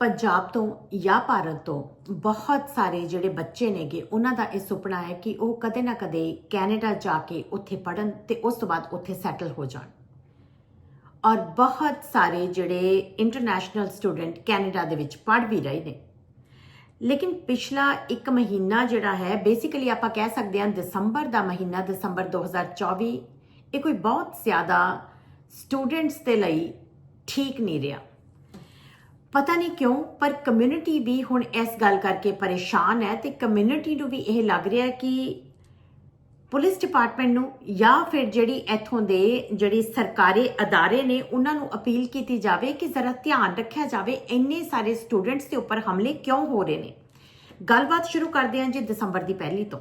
ਪੰਜਾਬ ਤੋਂ ਜਾਂ ਭਾਰਤ ਤੋਂ ਬਹੁਤ ਸਾਰੇ ਜਿਹੜੇ ਬੱਚੇ ਨੇਗੇ, ਉਹਨਾਂ ਦਾ ਇਹ ਸੁਪਨਾ ਹੈ ਕਿ ਉਹ ਕਦੇ ਨਾ ਕਦੇ ਕੈਨੇਡਾ ਜਾ ਕੇ ਉੱਥੇ ਪੜਨ ਤੇ ਉਸ ਤੋਂ ਬਾਅਦ ਉੱਥੇ ਸੈਟਲ ਹੋ ਜਾਣ। ਔਰ ਬਹੁਤ ਸਾਰੇ ਜਿਹੜੇ ਇੰਟਰਨੈਸ਼ਨਲ ਸਟੂਡੈਂਟ ਕੈਨੇਡਾ ਦੇ ਵਿੱਚ ਪੜ ਵੀ ਰਹੇ ਨੇ। ਲੇਕਿਨ ਪਿਛਲਾ ਇੱਕ ਮਹੀਨਾ ਜਿਹੜਾ ਹੈ ਬੇਸਿਕਲੀ ਆਪਾਂ ਕਹਿ ਸਕਦੇ ਹਾਂ ਦਸੰਬਰ ਦਾ ਮਹੀਨਾ, ਦਸੰਬਰ 2024 ਇਹ ਕੋਈ ਬਹੁਤ ਜ਼ਿਆਦਾ ਸਟੂਡੈਂਟਸ ਦੇ ਲਈ ਠੀਕ ਨਹੀਂ ਰਿਹਾ। ਪਤਾ ਨਹੀਂ ਕਿਉਂ, ਪਰ ਕਮਿਊਨਿਟੀ ਵੀ ਹੁਣ ਇਸ ਗੱਲ ਕਰਕੇ ਪਰੇਸ਼ਾਨ ਹੈ ਤੇ ਕਮਿਊਨਿਟੀ ਨੂੰ ਵੀ ਇਹ ਲੱਗ ਰਿਹਾ ਕਿ ਪੁਲਿਸ ਡਿਪਾਰਟਮੈਂਟ ਨੂੰ ਜਾਂ ਫਿਰ ਜਿਹੜੀ ਇੱਥੋਂ ਦੇ ਜਿਹੜੀ ਸਰਕਾਰੀ ਅਦਾਰੇ ਨੇ, ਉਹਨਾਂ ਨੂੰ ਅਪੀਲ ਕੀਤੀ ਜਾਵੇ ਕਿ ਜ਼ਰਾ ਧਿਆਨ ਰੱਖਿਆ ਜਾਵੇ ਇੰਨੇ ਸਾਰੇ ਸਟੂਡੈਂਟਸ ਦੇ ਉੱਪਰ ਹਮਲੇ ਕਿਉਂ ਹੋ ਰਹੇ ਨੇ। ਗੱਲਬਾਤ ਸ਼ੁਰੂ ਕਰਦੇ ਹਾਂ ਜੀ ਦਸੰਬਰ ਦੀ ਪਹਿਲੀ ਤੋਂ।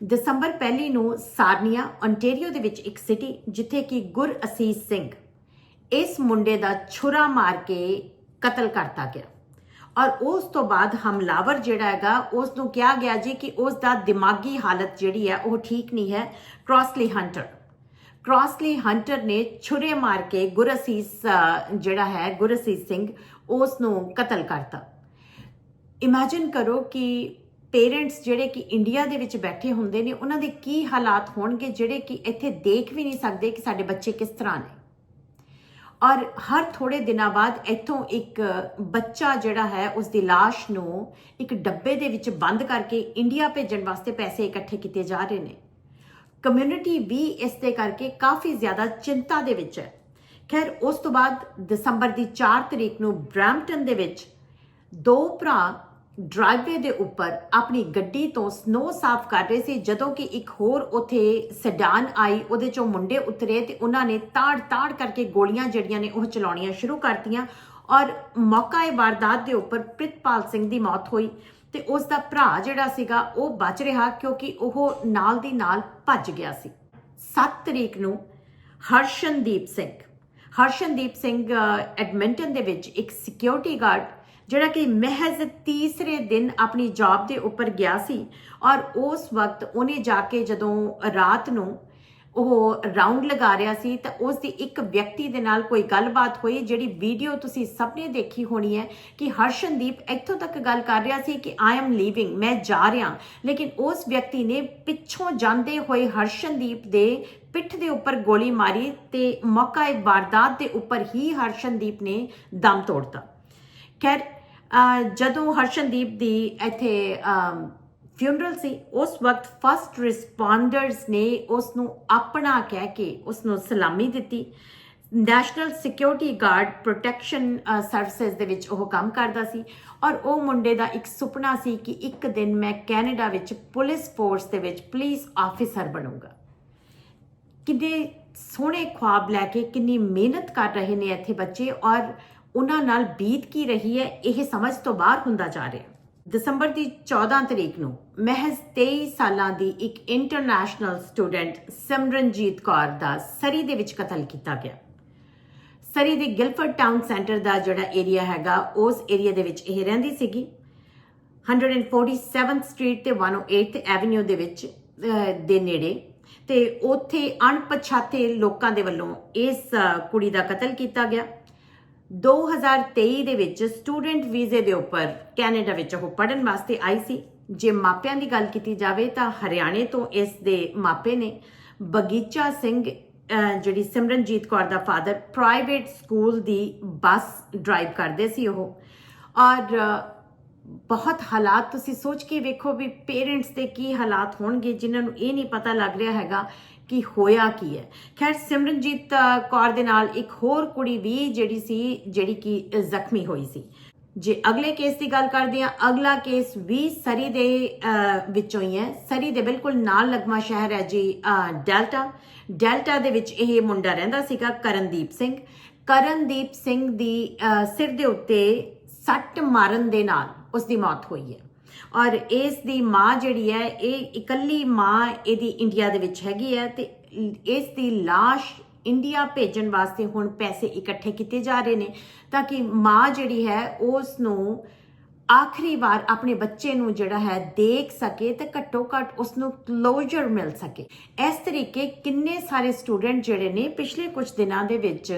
ਦਸੰਬਰ ਪਹਿਲੀ ਨੂੰ ਸਾਰਨੀਆ ontario ਦੇ ਵਿੱਚ ਇੱਕ ਸਿਟੀ ਜਿੱਥੇ ਕਿ ਗੁਰ ਅਸੀਸ ਸਿੰਘ ਇਸ ਮੁੰਡੇ ਦਾ ਛੁਰਾ ਮਾਰ ਕੇ ਕਤਲ ਕਰਤਾ ਗਿਆ। ਔਰ ਉਸ ਤੋਂ ਬਾਅਦ ਹਮਲਾਵਰ ਜਿਹੜਾ ਹੈਗਾ ਉਸ ਨੂੰ ਕਿਹਾ ਗਿਆ ਜੀ ਕਿ ਉਸ ਦਾ ਦਿਮਾਗੀ ਹਾਲਤ ਜਿਹੜੀ ਹੈ, ਉਹ ਠੀਕ ਨਹੀਂ ਹੈ। ਕ੍ਰਾਸਲੀ ਹੰਟਰ ਕ੍ਰਾਸਲੀ ਹੰਟਰ ਨੇ ਛੁਰੇ ਮਾਰ ਕੇ ਗੁਰਸੀਸ ਜਿਹੜਾ ਹੈ, ਗੁਰਸੀਸ ਸਿੰਘ ਉਸ ਨੂੰ ਕਤਲ ਕਰਤਾ। ਇਮੇਜਿਨ ਕਰੋ ਕਿ ਪੇਰੈਂਟਸ ਜਿਹੜੇ ਕਿ ਇੰਡੀਆ ਦੇ ਵਿੱਚ ਬੈਠੇ ਹੁੰਦੇ ਨੇ, ਉਹਨਾਂ ਦੇ ਕੀ ਹਾਲਾਤ ਹੋਣਗੇ ਜਿਹੜੇ ਕਿ ਇੱਥੇ ਦੇਖ ਵੀ ਨਹੀਂ ਸਕਦੇ ਕਿ ਸਾਡੇ ਬੱਚੇ ਕਿਸ ਤਰ੍ਹਾਂ ਨੇ। ਔਰ ਹਰ ਥੋੜੇ ਦਿਨਾਂ ਬਾਅਦ ਇੱਥੋਂ ਇੱਕ ਬੱਚਾ ਜਿਹੜਾ ਹੈ ਉਸ ਦੀ লাশ ਨੂੰ ਇੱਕ ਡੱਬੇ ਦੇ ਵਿੱਚ ਬੰਦ ਕਰਕੇ ਇੰਡੀਆ ਭੇਜਣ ਵਾਸਤੇ ਪੈਸੇ ਇਕੱਠੇ ਕੀਤੇ ਜਾ ਰਹੇ ਨੇ। ਕਮਿਊਨਿਟੀ ਵੀ ਇਸ ਦੇ ਕਰਕੇ ਕਾਫੀ ਜ਼ਿਆਦਾ ਚਿੰਤਾ ਦੇ ਵਿੱਚ ਹੈ। ਖੈਰ, ਉਸ ਤੋਂ ਬਾਅਦ ਦਸੰਬਰ ਦੀ 4 ਤਰੀਕ ਨੂੰ ਬ੍ਰੈਂਪਟਨ ਦੇ ਵਿੱਚ ਦੋ ਭਰਾ ਡਰਾਈਵੇ ਦੇ ਉੱਪਰ ਆਪਣੀ ਗੱਡੀ ਤੋਂ ਸਨੋ ਸਾਫ਼ ਕਰ ਰਹੇ ਸੀ, ਜਦੋਂ ਕਿ ਇੱਕ ਹੋਰ ਉਥੇ ਸੈਡਾਨ ਆਈ, ਉਹਦੇ ਚੋਂ ਮੁੰਡੇ ਉਤਰੇ ਤੇ ਉਹਨਾਂ ਨੇ ਤਾੜ-ਤਾੜ ਕਰਕੇ ਗੋਲੀਆਂ ਜਿਹੜੀਆਂ ਨੇ ਉਹ ਚਲਾਉਣੀਆਂ ਸ਼ੁਰੂ ਕਰਤੀਆਂ ਔਰ ਮੌਕਾ ਮੌਕਾਏ ਵਾਰਦਾਤ ਦੇ ਉੱਪਰ ਪ੍ਰਿਤਪਾਲ ਸਿੰਘ ਦੀ ਮੌਤ ਹੋਈ ਤੇ ਉਸ ਦਾ ਭਰਾ ਜਿਹੜਾ ਸੀਗਾ ਉਹ ਬਚ ਰਿਹਾ ਕਿਉਂਕਿ ਉਹ ਨਾਲ ਦੀ ਨਾਲ ਭੱਜ ਗਿਆ ਸੀ। 7 ਤਰੀਕ ਨੂੰ ਹਰਸ਼ਨਦੀਪ ਸਿੰਘ ਹਰਸ਼ਨਦੀਪ ਸਿੰਘ ਐਡਮਿੰਟਨ ਦੇ ਵਿੱਚ ਇੱਕ ਸਿਕਿਉਰਿਟੀ ਗਾਰਡ ਜਿਹੜਾ ਕਿ ਮਹਿਜ਼ ਤੀਸਰੇ ਦਿਨ ਆਪਣੀ ਜੌਬ ਦੇ ਉੱਪਰ ਗਿਆ ਸੀ ਔਰ ਉਸ ਵਕਤ ਉਹਨੇ ਜਾ ਕੇ ਜਦੋਂ ਰਾਤ ਨੂੰ ਉਹ ਰਾਉਂਡ ਲਗਾ ਰਿਹਾ ਸੀ ਤਾਂ ਉਸ ਦੀ ਇੱਕ ਵਿਅਕਤੀ ਦੇ ਨਾਲ ਕੋਈ ਗੱਲਬਾਤ ਹੋਈ ਜਿਹੜੀ ਵੀਡੀਓ ਤੁਸੀਂ ਸਭ ਨੇ ਦੇਖੀ ਹੋਣੀ ਹੈ ਕਿ ਹਰਸ਼ਨਦੀਪ ਇੱਥੋਂ ਤੱਕ ਗੱਲ ਕਰ ਰਿਹਾ ਸੀ ਕਿ ਆਈ ਐਮ ਲੀਵਿੰਗ ਮੈਂ ਜਾ ਰਿਹਾ। ਲੇਕਿਨ ਉਸ ਵਿਅਕਤੀ ਨੇ ਪਿੱਛੋਂ ਜਾਂਦੇ ਹੋਏ ਹਰਸ਼ਨਦੀਪ ਦੇ ਪਿੱਠ ਦੇ ਉੱਪਰ ਗੋਲੀ ਮਾਰੀ ਤੇ ਮੌਕਾ ਇਹ ਵਾਰਦਾਤ ਦੇ ਉੱਪਰ ਹੀ ਹਰਸ਼ਨਦੀਪ ਨੇ ਦਮ ਤੋੜਤਾ। ਖੈਰ ਜਦੋਂ ਹਰਸ਼ਨਦੀਪ ਦੀ ਇੱਥੇ ਫਿਊਨਰਲ ਸੀ, ਉਸ ਵਕਤ ਫਸਟ ਰਿਸਪੌਂਡਰਸ ਨੇ ਉਸ ਨੂੰ ਆਪਣਾ ਕਹਿ ਕੇ ਉਸ ਨੂੰ ਸਲਾਮੀ ਦਿੱਤੀ। National security guard protection services ਦੇ ਵਿੱਚ ਉਹ ਕੰਮ ਕਰਦਾ ਸੀ ਔਰ ਉਹ ਮੁੰਡੇ ਦਾ ਇੱਕ ਸੁਪਨਾ ਸੀ ਕਿ ਇੱਕ ਦਿਨ ਮੈਂ ਕੈਨੇਡਾ ਵਿੱਚ ਪੁਲਿਸ ਫੋਰਸ ਦੇ ਵਿੱਚ ਪੁਲਿਸ ਆਫੀਸਰ ਬਣੂੰਗਾ। ਕਿੰਨੇ ਸੋਹਣੇ ਖੁਆਬ ਲੈ ਕੇ ਕਿੰਨੀ ਮਿਹਨਤ ਕਰ ਰਹੇ ਨੇ ਇੱਥੇ ਬੱਚੇ ਔਰ ਉਹਨਾਂ ਨਾਲ ਬੀਤ ਕੀ ਰਹੀ ਹੈ, ਇਹ ਸਮਝ ਤੋਂ ਬਾਹਰ ਹੁੰਦਾ ਜਾ ਰਿਹਾ ਦਸੰਬਰ ਦੀ 14 ਤਰੀਕ ਨੂੰ ਮਹਿਜ਼ 23 ਸਾਲਾਂ ਦੀ ਇੱਕ ਇੰਟਰਨੈਸ਼ਨਲ ਸਟੂਡੈਂਟ ਸਿਮਰਨਜੀਤ ਕੌਰ ਦਾ ਸਰੀ ਦੇ ਵਿੱਚ ਕਤਲ ਕੀਤਾ ਗਿਆ। ਸਰੀ ਦੇ ਗਿਲਫਰਡ ਟਾਊਨ ਸੈਂਟਰ ਦਾ ਜਿਹੜਾ ਏਰੀਆ ਹੈਗਾ, ਉਸ ਏਰੀਆ ਦੇ ਵਿੱਚ ਇਹ ਰਹਿੰਦੀ ਸੀਗੀ। 147th ਸਟਰੀਟ ਤੇ 108th ਐਵਨਿਊ ਦੇ ਵਿੱਚ ਦੇ ਨੇੜੇ। ਤੇ ਉੱਥੇ ਅਣਪਛਾਤੇ ਲੋਕਾਂ ਦੇ ਵੱਲੋਂ ਇਸ ਕੁੜੀ ਦਾ ਕਤਲ ਕੀਤਾ ਗਿਆ। 2023 ਦੇ ਵਿੱਚ ਸਟੂਡੈਂਟ ਵੀਜ਼ੇ ਦੇ ਉੱਪਰ ਕੈਨੇਡਾ ਵਿੱਚ ਉਹ ਪੜਨ ਵਾਸਤੇ ਆਈ ਸੀ। ਜੇ ਮਾਪਿਆਂ ਦੀ ਗੱਲ ਕੀਤੀ ਜਾਵੇ ਤਾਂ ਹਰਿਆਣੇ ਤੋਂ ਇਸ ਦੇ ਮਾਪੇ ਨੇ ਬਗੀਚਾ ਸਿੰਘ ਜਿਹੜੀ ਸਿਮਰਨਜੀਤ ਕੌਰ ਦਾ ਫਾਦਰ ਪ੍ਰਾਈਵੇਟ ਸਕੂਲ ਦੀ ਬੱਸ ਡਰਾਈਵ ਕਰਦੇ ਸੀ ਉਹ। ਔਰ ਬਹੁਤ ਹਾਲਾਤ ਤੁਸੀਂ ਸੋਚ ਕੇ ਵੇਖੋ ਵੀ ਪੇਰੈਂਟਸ ਦੇ ਕੀ ਹਾਲਾਤ ਹੋਣਗੇ, ਜਿਨ੍ਹਾਂ ਨੂੰ ਇਹ ਨਹੀਂ ਪਤਾ ਲੱਗ ਰਿਹਾ ਹੈਗਾ ਕਿ ਹੋਇਆ ਕੀ ਹੈ। ਖੈਰ, ਸਿਮਰਨਜੀਤ ਕੌਰ ਦੇ ਨਾਲ ਇੱਕ ਹੋਰ ਕੁੜੀ ਵੀ ਜਿਹੜੀ ਸੀ, ਜਿਹੜੀ ਕਿ ਜ਼ਖਮੀ ਹੋਈ ਸੀ। ਜੇ ਅਗਲੇ ਕੇਸ ਦੀ ਗੱਲ ਕਰਦੇ ਹਾਂ, ਅਗਲਾ ਕੇਸ ਵੀ ਸਰੀ ਦੇ ਵਿੱਚੋਂ ਹੀ ਹੈ। ਸਰੀ ਦੇ ਬਿਲਕੁਲ ਨਾਲ ਲੱਗਮਾ ਸ਼ਹਿਰ ਹੈ ਜੀ ਡੈਲਟਾ। ਡੈਲਟਾ ਦੇ ਵਿੱਚ ਇਹ ਮੁੰਡਾ ਰਹਿੰਦਾ ਸੀਗਾ ਕਰਨਦੀਪ ਸਿੰਘ। ਕਰਨਦੀਪ ਸਿੰਘ ਦੀ ਸਿਰ ਦੇ ਉੱਤੇ ਸੱਟ ਮਾਰਨ ਦੇ ਨਾਲ ਉਸ ਦੀ ਮੌਤ ਹੋਈ ਹੈ। ਔਰ ਇਸ ਦੀ ਮਾਂ ਜਿਹੜੀ ਹੈ, ਇਹ ਇਕੱਲੀ ਮਾਂ ਇਹਦੀ ਇੰਡੀਆ ਦੇ ਵਿੱਚ ਹੈਗੀ ਹੈ ਤੇ ਇਸ ਦੀ লাশ ਇੰਡੀਆ ਭੇਜਣ ਵਾਸਤੇ ਹੁਣ ਪੈਸੇ ਇਕੱਠੇ ਕੀਤੇ ਜਾ ਰਹੇ ਨੇ ਤਾਂ ਕਿ ਮਾਂ ਜਿਹੜੀ ਹੈ ਉਸ ਨੂੰ ਆਖਰੀ ਵਾਰ ਆਪਣੇ ਬੱਚੇ ਨੂੰ ਜਿਹੜਾ ਹੈ ਦੇਖ ਸਕੇ ਤੇ ਘੱਟੋ ਘੱਟ ਉਸ ਨੂੰ ਕਲੋਜ਼ਰ ਮਿਲ ਸਕੇ। ਇਸ ਤਰੀਕੇ ਕਿੰਨੇ ਸਾਰੇ ਸਟੂਡੈਂਟ ਜਿਹੜੇ ਨੇ ਪਿਛਲੇ ਕੁਝ ਦਿਨਾਂ ਦੇ ਵਿੱਚ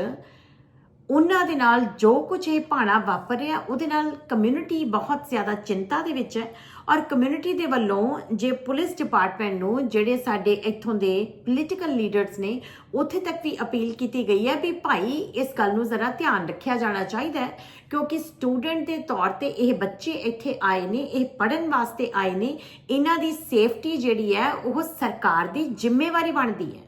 ਉਹਨਾਂ ਦੇ ਨਾਲ ਜੋ ਕੁਝ ਇਹ ਭਾਣਾ ਵਾਪਰ ਰਿਹਾ, ਉਹਦੇ ਨਾਲ ਕਮਿਊਨਿਟੀ ਬਹੁਤ ਜ਼ਿਆਦਾ ਚਿੰਤਾ ਦੇ ਵਿੱਚ ਹੈ ਔਰ ਕਮਿਊਨਿਟੀ ਦੇ ਵੱਲੋਂ ਜੇ ਪੁਲਿਸ ਡਿਪਾਰਟਮੈਂਟ ਨੂੰ ਜਿਹੜੇ ਸਾਡੇ ਇੱਥੋਂ ਦੇ ਪੋਲੀਟੀਕਲ ਲੀਡਰਸ ਨੇ, ਉੱਥੇ ਤੱਕ ਵੀ ਅਪੀਲ ਕੀਤੀ ਗਈ ਹੈ ਵੀ ਭਾਈ ਇਸ ਗੱਲ ਨੂੰ ਜ਼ਰਾ ਧਿਆਨ ਰੱਖਿਆ ਜਾਣਾ ਚਾਹੀਦਾ ਹੈ, ਕਿਉਂਕਿ ਸਟੂਡੈਂਟ ਦੇ ਤੌਰ ਤੇ ਇਹ ਬੱਚੇ ਇੱਥੇ ਆਏ ਨੇ, ਇਹ ਪੜਨ ਵਾਸਤੇ ਆਏ ਨੇ, ਇਹਨਾਂ ਦੀ ਸੇਫਟੀ ਜਿਹੜੀ ਹੈ ਉਹ ਸਰਕਾਰ ਦੀ ਜ਼ਿੰਮੇਵਾਰੀ ਬਣਦੀ ਹੈ।